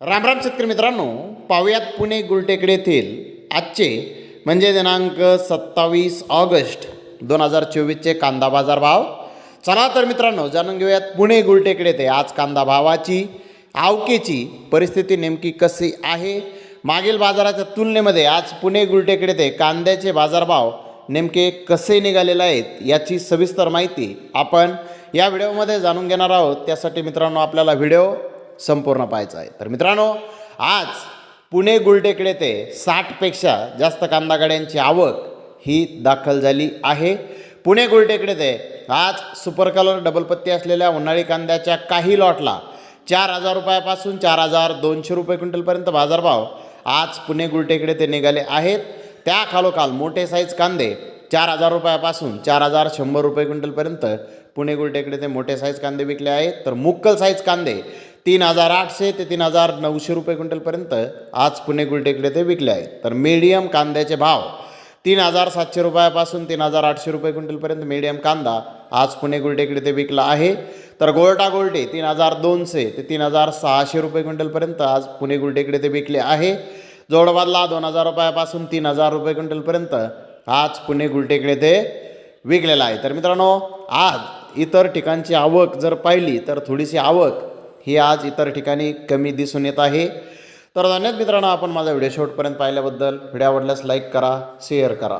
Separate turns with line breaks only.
राम राम शेतकरी मित्रांनो पाहुयात पुणे गुलटेकडे येथील आजचे म्हणजे दिनांक सत्तावीस ऑगस्ट दोन हजार चोवीसचे कांदा बाजार भाव. चला तर मित्रांनो जाणून घेऊयात पुणे गुलटेकडे ते आज कांदा भावाची आवकेची परिस्थिती नेमकी कशी आहे? मागील बाजाराच्या तुलनेमध्ये आज पुणे गुलटेकडे ते कांद्याचे बाजारभाव नेमके कसे निघालेले आहेत याची सविस्तर माहिती आपण या व्हिडिओमध्ये जाणून घेणार आहोत. त्यासाठी मित्रांनो आपल्याला व्हिडिओ संपूर्ण पाहायचं आहे. तर मित्रांनो आज पुणे गुलटेकडे ते साठपेक्षा जास्त कांदा गाड्यांची आवक ही दाखल झाली आहे. पुणे गुलटेकडे ते आज सुपर कलर डबल पत्ती असलेल्या उन्हाळी कांद्याच्या काही लॉटला चार हजार रुपयापासून चार हजार दोनशे रुपये क्विंटलपर्यंत बाजारभाव आज पुणे गुलटेकडे ते निघाले आहेत. त्या खालोखाल मोठे साईज कांदे चार हजार रुपयापासून चार हजार शंभर रुपये क्विंटलपर्यंत पुणे गुलटेकडे ते मोठे साईज कांदे विकले आहेत. तर मुक्कल साईज कांदे तीन हजार आठशे ते तीन हजार नऊशे रुपये क्विंटलपर्यंत आज पुणे गुलटेकडे ते विकले आहेत. तर मीडियम कांद्याचे भाव तीन हजार सातशे रुपयापासून तीन हजार आठशे रुपये क्विंटलपर्यंत मीडियम कांदा आज पुणे गुलटेकडे ते विकला आहे. तर गोल्टा गोल्टे तीन हजार दोनशे ते तीन हजार सहाशे रुपये क्विंटलपर्यंत आज पुणे गुलटेकडे ते विकले आहे. जोडबादला दोन हजार रुपयापासून तीन हजार रुपये क्विंटलपर्यंत आज पुणे गुलटेकडे ते विकलेला आहे. तर मित्रांनो आज इतर ठिकाणची आवक जर पाहिली तर थोडीशी आवक ही आज इतर ठिकाणी कमी दिसून येत आहे. तर धन्यवाद मित्रांनो आपण माझा व्हिडिओ शेवटपर्यंत पाहिल्याबद्दल. व्हिडिओ आवडल्यास लाईक करा शेअर करा.